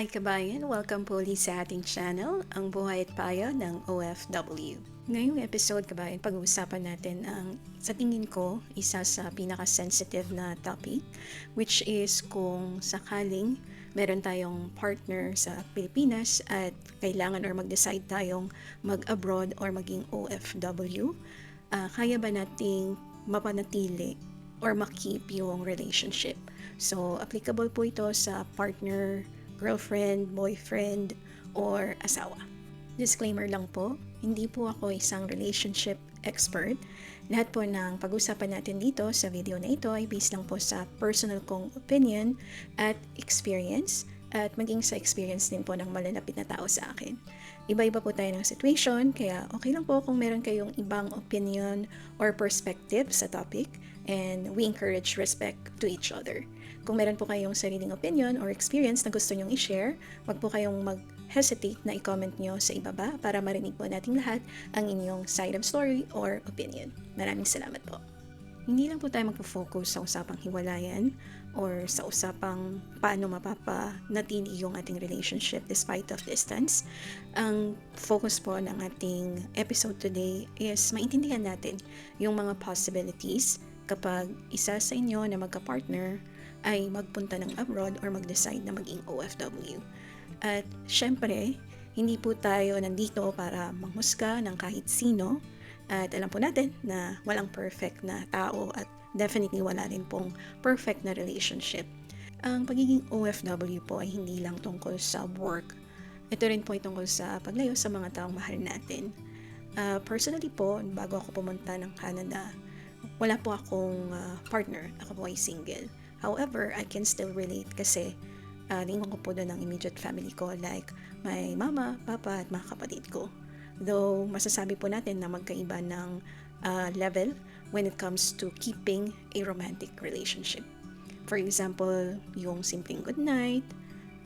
Hi kabayan! Welcome po ulit sa ating channel, ang buhay at payo ng OFW. Ngayong episode kabayan, pag-uusapan natin ang sa tingin ko isa sa pinaka-sensitive na topic which is kung sakaling meron tayong partner sa Pilipinas at kailangan or mag-decide tayong mag-abroad or maging OFW, uh, kaya ba nating mapanatili or makip yung relationship? So, applicable po ito sa partner girlfriend, boyfriend, or asawa. Disclaimer lang po, hindi po ako isang relationship expert. Lahat po ng pag-usapan natin dito sa video na ito ay based lang po sa personal kong opinion at experience at maging sa experience din po ng malalapit na tao sa akin. Iba-iba po tayo ng situation, kaya okay lang po kung meron kayong ibang opinion or perspective sa topic and we encourage respect to each other. Kung meron po kayong sariling opinion or experience na gusto nyong i-share, wag po kayong mag-hesitate na i-comment nyo sa ibaba para marinig po nating lahat ang inyong side of story or opinion. Maraming salamat po. Hindi lang po tayo magpo-focus sa usapang hiwalayan or sa usapang paano mapapanatili yung ating relationship despite of distance. Ang focus po ng ating episode today is maintindihan natin yung mga possibilities kapag isa sa inyo na magka-partner ay magpunta ng abroad or mag-decide na maging OFW. At syempre, hindi po tayo nandito para manghusga ng kahit sino at alam po natin na walang perfect na tao at definitely wala rin pong perfect na relationship. Ang pagiging OFW po ay hindi lang tungkol sa work. Ito rin po ay tungkol sa paglayo sa mga taong mahal natin. Uh, personally po, bago ako pumunta ng Canada, wala po akong uh, partner. Ako po ay single. However, I can still relate kasi uh, lingon ko po doon ng immediate family ko like my mama, papa at mga kapatid ko. Though masasabi po natin na magkaiba ng uh, level when it comes to keeping a romantic relationship. For example, yung simpleng good night,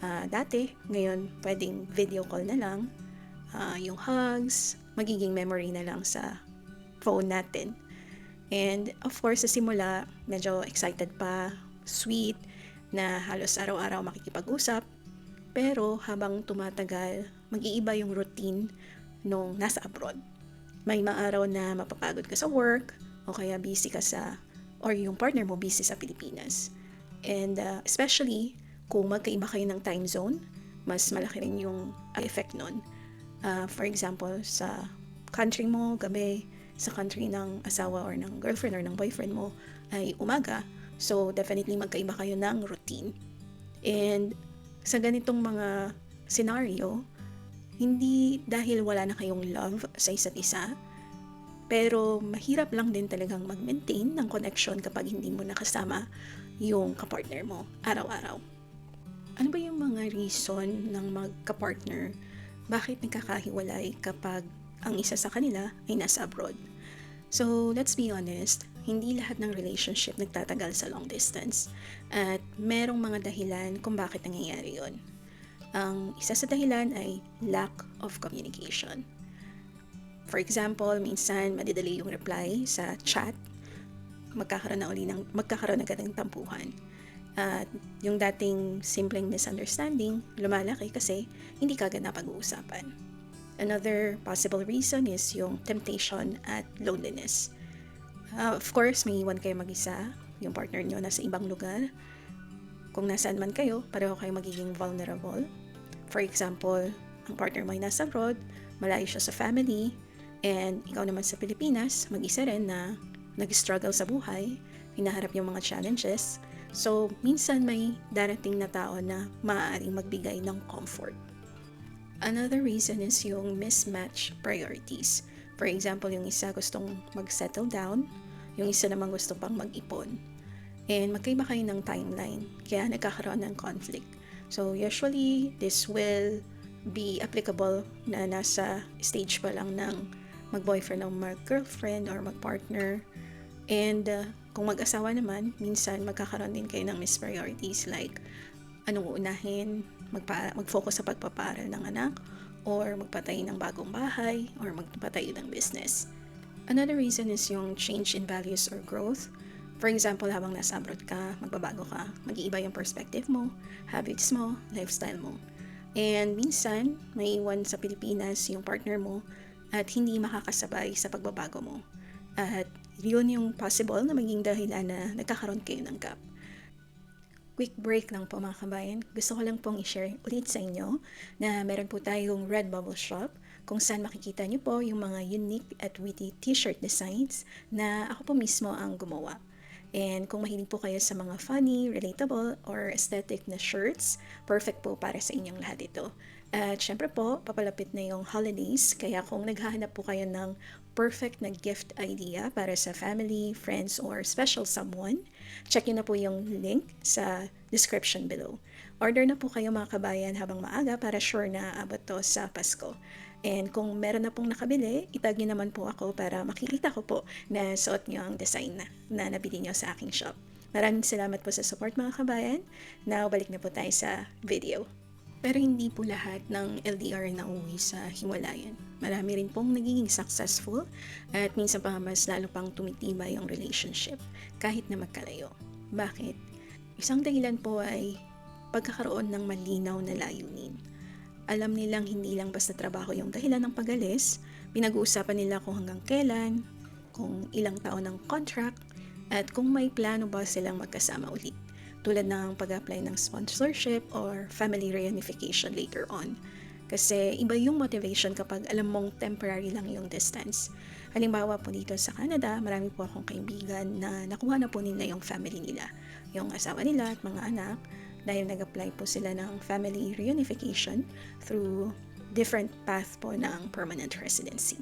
uh, dati, ngayon pwedeng video call na lang, uh, yung hugs, magiging memory na lang sa phone natin. And of course, sa simula, medyo excited pa, sweet na halos araw-araw makikipag-usap. Pero habang tumatagal, mag-iiba yung routine nung nasa abroad. May mga araw na mapapagod ka sa work o kaya busy ka sa or yung partner mo busy sa Pilipinas. And uh, especially kung magkaiba kayo ng time zone, mas malaki rin yung effect nun. Uh, for example, sa country mo, gabi, sa country ng asawa or ng girlfriend or ng boyfriend mo ay umaga, So, definitely magkaiba kayo ng routine. And sa ganitong mga scenario, hindi dahil wala na kayong love sa isa't isa, pero mahirap lang din talagang mag-maintain ng connection kapag hindi mo nakasama yung kapartner mo araw-araw. Ano ba yung mga reason ng magka-partner bakit nagkakahiwalay kapag ang isa sa kanila ay nasa abroad? So, let's be honest, hindi lahat ng relationship nagtatagal sa long distance. At merong mga dahilan kung bakit nangyayari yon. Ang isa sa dahilan ay lack of communication. For example, minsan madidali yung reply sa chat, magkakaroon na uli ng, magkakaroon agad ng tampuhan. At yung dating simpleng misunderstanding, lumalaki kasi hindi kagad napag-uusapan. Another possible reason is yung temptation at loneliness Uh, of course, may iwan kayo mag-isa, yung partner nyo nasa ibang lugar. Kung nasaan man kayo, pareho kayo magiging vulnerable. For example, ang partner mo ay nasa abroad, malayo siya sa family, and ikaw naman sa Pilipinas, mag-isa rin na nag-struggle sa buhay, hinaharap yung mga challenges. So, minsan may darating na tao na maaaring magbigay ng comfort. Another reason is yung mismatch priorities. For example, yung isa gustong mag-settle down, yung isa naman gusto pang mag-ipon. And magkaiba kayo ng timeline, kaya nagkakaroon ng conflict. So usually, this will be applicable na nasa stage pa lang ng mag-boyfriend o mag-girlfriend or mag-partner. And uh, kung mag-asawa naman, minsan magkakaroon din kayo ng mispriorities like anong uunahin, magpa- mag-focus sa pagpapaaral ng anak, or magpatay ng bagong bahay, or magpatay ng business. Another reason is yung change in values or growth. For example, habang nasa abroad ka, magbabago ka, mag-iiba yung perspective mo, habits mo, lifestyle mo. And minsan, may iwan sa Pilipinas yung partner mo at hindi makakasabay sa pagbabago mo. At yun yung possible na maging dahilan na nagkakaroon kayo ng gap. Quick break lang po mga kabayan. Gusto ko lang pong i-share ulit sa inyo na meron po tayong Redbubble Shop kung saan makikita niyo po yung mga unique at witty t-shirt designs na ako po mismo ang gumawa. And kung mahilig po kayo sa mga funny, relatable, or aesthetic na shirts, perfect po para sa inyong lahat ito. At syempre po, papalapit na yung holidays, kaya kung naghahanap po kayo ng perfect na gift idea para sa family, friends, or special someone, check na po yung link sa description below. Order na po kayo mga kabayan habang maaga para sure na abot to sa Pasko. And kung meron na pong nakabili, itag nyo naman po ako para makikita ko po na suot nyo ang design na, na nabili nyo sa aking shop. Maraming salamat po sa support mga kabayan. Now, balik na po tayo sa video. Pero hindi po lahat ng LDR na uwi sa hiwalayan. Marami rin pong nagiging successful at minsan pa mas lalo pang tumitibay yung relationship kahit na magkalayo. Bakit? Isang dahilan po ay pagkakaroon ng malinaw na layunin alam nilang hindi lang basta trabaho yung dahilan ng pag-alis, pinag-uusapan nila kung hanggang kailan, kung ilang taon ng contract, at kung may plano ba silang magkasama ulit, tulad ng pag-apply ng sponsorship or family reunification later on. Kasi iba yung motivation kapag alam mong temporary lang yung distance. Halimbawa po dito sa Canada, marami po akong kaibigan na nakuha na po nila yung family nila, yung asawa nila at mga anak, dahil nag-apply po sila ng family reunification through different path po ng permanent residency.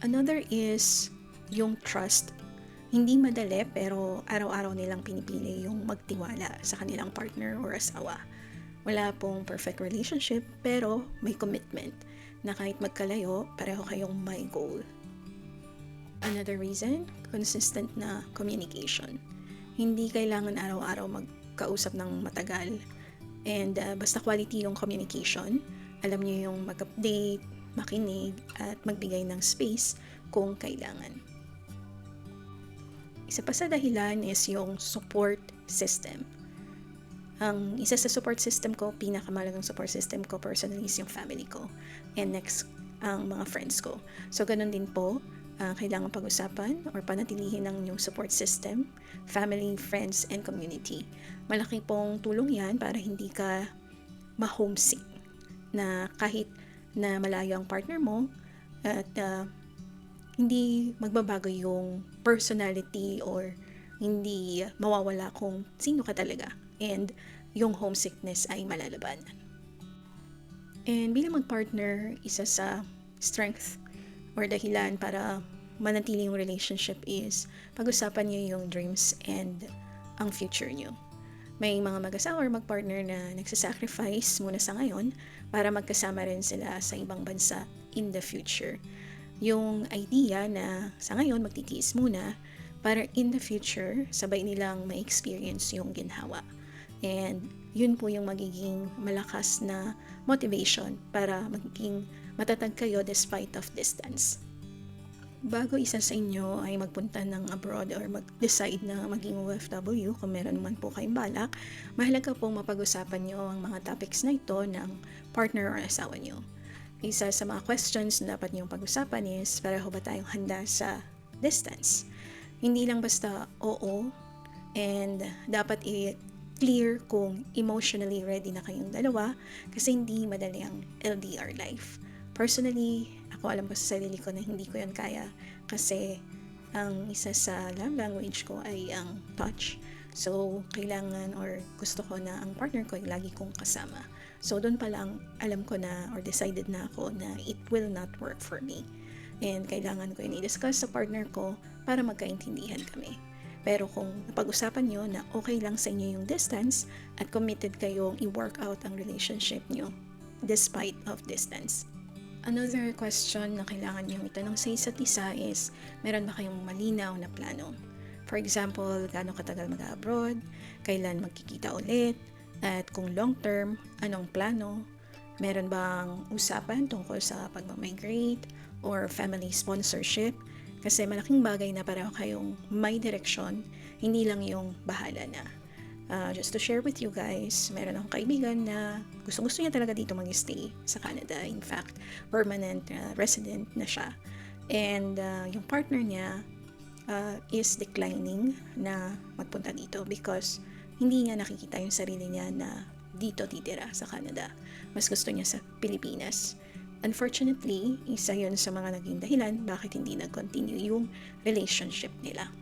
Another is yung trust. Hindi madali pero araw-araw nilang pinipili yung magtiwala sa kanilang partner or asawa. Wala pong perfect relationship pero may commitment na kahit magkalayo, pareho kayong may goal. Another reason, consistent na communication hindi kailangan araw-araw magkausap ng matagal. And uh, basta quality yung communication, alam niyo yung mag-update, makinig, at magbigay ng space kung kailangan. Isa pa sa dahilan is yung support system. Ang isa sa support system ko, pinakamalagang support system ko personally is yung family ko. And next, ang mga friends ko. So, ganun din po uh, kailangan pag-usapan or panatilihin ng inyong support system, family, friends, and community. Malaki pong tulong yan para hindi ka ma-homesick na kahit na malayo ang partner mo at uh, hindi magbabago yung personality or hindi mawawala kung sino ka talaga and yung homesickness ay malalaban. And bilang mag-partner, isa sa strength or dahilan para manatili yung relationship is pag-usapan niyo yung dreams and ang future niyo. May mga mag-asawa or mag-partner na nagsasacrifice muna sa ngayon para magkasama rin sila sa ibang bansa in the future. Yung idea na sa ngayon magtitiis muna para in the future sabay nilang ma-experience yung ginhawa. And yun po yung magiging malakas na motivation para magiging matatag kayo despite of distance. Bago isa sa inyo ay magpunta ng abroad or mag-decide na maging OFW, kung meron naman po kayong balak, mahalaga pong mapag-usapan nyo ang mga topics na ito ng partner or asawa nyo. Isa sa mga questions na dapat nyong pag-usapan is, pareho ba tayong handa sa distance? Hindi lang basta oo, and dapat i-clear kung emotionally ready na kayong dalawa kasi hindi madali ang LDR life. Personally, ako alam ko sa sarili ko na hindi ko yan kaya kasi ang isa sa love language ko ay ang touch. So, kailangan or gusto ko na ang partner ko ay lagi kong kasama. So, doon pa lang alam ko na or decided na ako na it will not work for me. And kailangan ko yun i-discuss sa partner ko para magkaintindihan kami. Pero kung napag-usapan nyo na okay lang sa inyo yung distance at committed kayong i-work out ang relationship nyo despite of distance, Another question na kailangan niyong itanong sa isa't isa is, meron ba kayong malinaw na plano? For example, gaano katagal mag-abroad, kailan magkikita ulit, at kung long term, anong plano? Meron bang usapan tungkol sa pag-migrate or family sponsorship? Kasi malaking bagay na pareho kayong may direksyon, hindi lang yung bahala na. Uh, just to share with you guys, meron akong kaibigan na gusto-gusto niya talaga dito mag-stay sa Canada. In fact, permanent uh, resident na siya. And uh, yung partner niya uh, is declining na magpunta dito because hindi niya nakikita yung sarili niya na dito titira sa Canada. Mas gusto niya sa Pilipinas. Unfortunately, isa yun sa mga naging dahilan bakit hindi nag-continue yung relationship nila.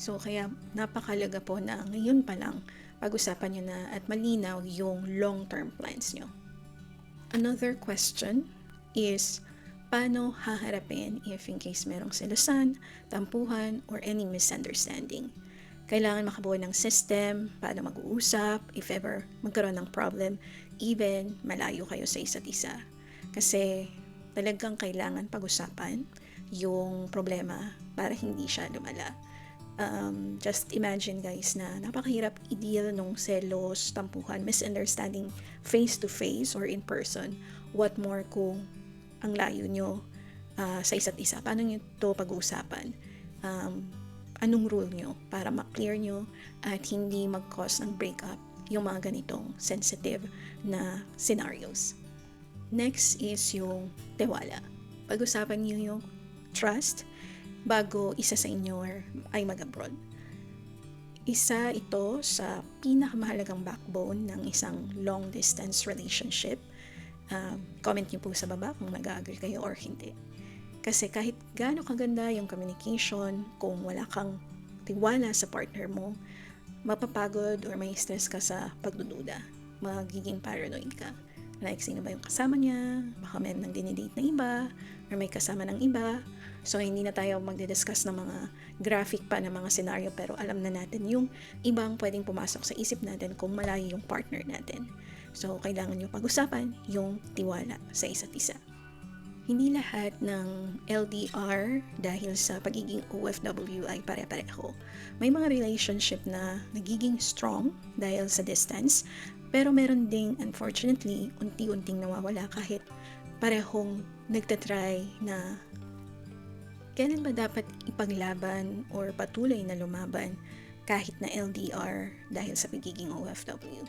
So, kaya napakalaga po na ngayon pa lang pag-usapan nyo na at malinaw yung long-term plans nyo. Another question is, paano haharapin if in case merong selusan, tampuhan, or any misunderstanding? Kailangan makabuo ng system, paano mag-uusap, if ever magkaroon ng problem, even malayo kayo sa isa't isa. Kasi talagang kailangan pag-usapan yung problema para hindi siya lumala um, just imagine guys na napakahirap i-deal nung selos, tampuhan, misunderstanding face to face or in person. What more kung ang layo nyo uh, sa isa't isa? Paano nyo to pag-uusapan? Um, anong rule nyo para ma-clear nyo at hindi mag-cause ng breakup yung mga ganitong sensitive na scenarios. Next is yung tiwala. Pag-usapan nyo yung trust, bago isa sa inyo ay mag-abroad. Isa ito sa pinakamahalagang backbone ng isang long distance relationship. Uh, comment niyo po sa baba kung nag-agree kayo or hindi. Kasi kahit gaano kaganda yung communication, kung wala kang tiwala sa partner mo, mapapagod or may stress ka sa pagdududa. Magiging paranoid ka. Like, sino ba yung kasama niya? Baka may nang dinidate na iba, or may kasama ng iba, So, hindi na tayo magdi-discuss ng mga graphic pa ng mga scenario pero alam na natin yung ibang pwedeng pumasok sa isip natin kung malayo yung partner natin. So, kailangan nyo pag-usapan yung tiwala sa isa't isa. Hindi lahat ng LDR dahil sa pagiging OFW ay pare-pareho. May mga relationship na nagiging strong dahil sa distance, pero meron ding unfortunately unti-unting nawawala kahit parehong nagtatry na Kailan ba dapat ipaglaban or patuloy na lumaban kahit na LDR dahil sa pagiging OFW?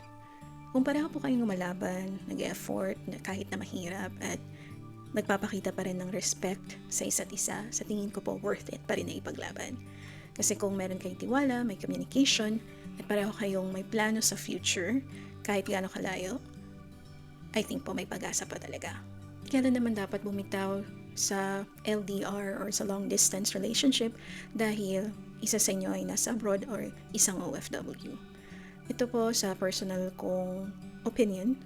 Kung pareho po kayong lumalaban, nag-effort na kahit na mahirap at nagpapakita pa rin ng respect sa isa't isa, sa tingin ko po worth it pa rin na ipaglaban. Kasi kung meron kayong tiwala, may communication, at pareho kayong may plano sa future, kahit gaano kalayo, I think po may pag-asa pa talaga. Kailan naman dapat bumitaw sa LDR or sa long distance relationship dahil isa sa inyo ay nasa abroad or isang OFW. Ito po sa personal kong opinion.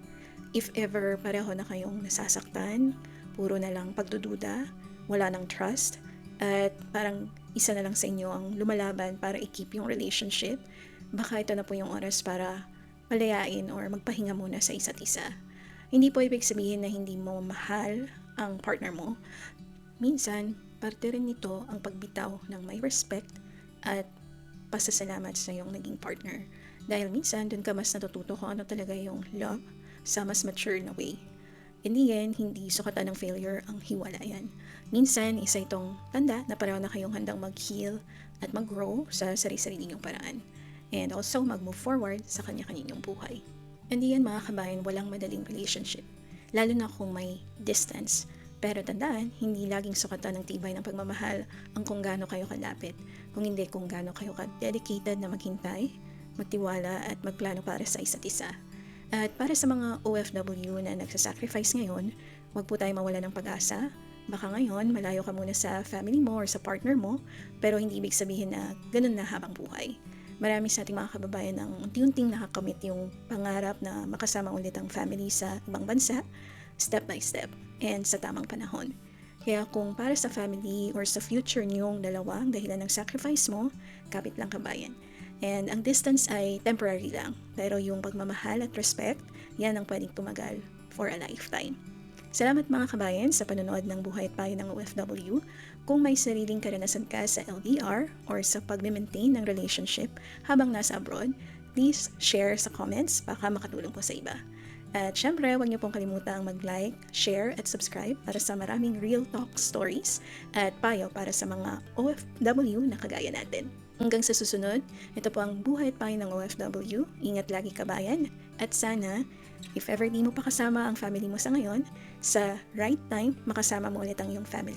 If ever pareho na kayong nasasaktan, puro na lang pagdududa, wala nang trust, at parang isa na lang sa inyo ang lumalaban para i-keep yung relationship, baka ito na po yung oras para palayain or magpahinga muna sa isa't isa. Hindi po ibig sabihin na hindi mo mahal ang partner mo, minsan, parte rin nito ang pagbitaw ng may respect at pasasalamat sa iyong naging partner. Dahil minsan, dun ka mas natututo kung ano talaga yung love sa mas mature na way. In the end, hindi sukatan ng failure ang hiwalayan. Minsan, isa itong tanda na pareho na kayong handang mag-heal at mag-grow sa sarili-sarili niyong paraan. And also, mag-move forward sa kanya-kanyang buhay. And yan mga kabayan, walang madaling relationship lalo na kung may distance. Pero tandaan, hindi laging sukatan ng tibay ng pagmamahal ang kung gaano kayo kalapit, kung hindi kung gaano kayo ka-dedicated na maghintay, magtiwala at magplano para sa isa't isa. At para sa mga OFW na nagsasacrifice ngayon, huwag po tayo mawala ng pag-asa. Baka ngayon, malayo ka muna sa family mo or sa partner mo, pero hindi ibig sabihin na ganun na habang buhay. Marami sa ating mga kababayan ang unti-unting nakakamit yung pangarap na makasama ulit ang family sa ibang bansa, step by step, and sa tamang panahon. Kaya kung para sa family or sa future niyong dalawa ang dahilan ng sacrifice mo, kapit lang kabayan. And ang distance ay temporary lang, pero yung pagmamahal at respect, yan ang pwedeng tumagal for a lifetime. Salamat mga kabayan sa panonood ng Buhay at Payo ng OFW. Kung may sariling karanasan ka sa LDR or sa pag-maintain ng relationship habang nasa abroad, please share sa comments baka makatulong po sa iba. At syempre, huwag niyo pong kalimutang mag-like, share at subscribe para sa maraming real talk stories at payo para sa mga OFW na kagaya natin. Hanggang sa susunod, ito po ang buhay at payo ng OFW. Ingat lagi kabayan. At sana, if ever di mo pa kasama ang family mo sa ngayon, sa right time, makasama mo ulit ang iyong family.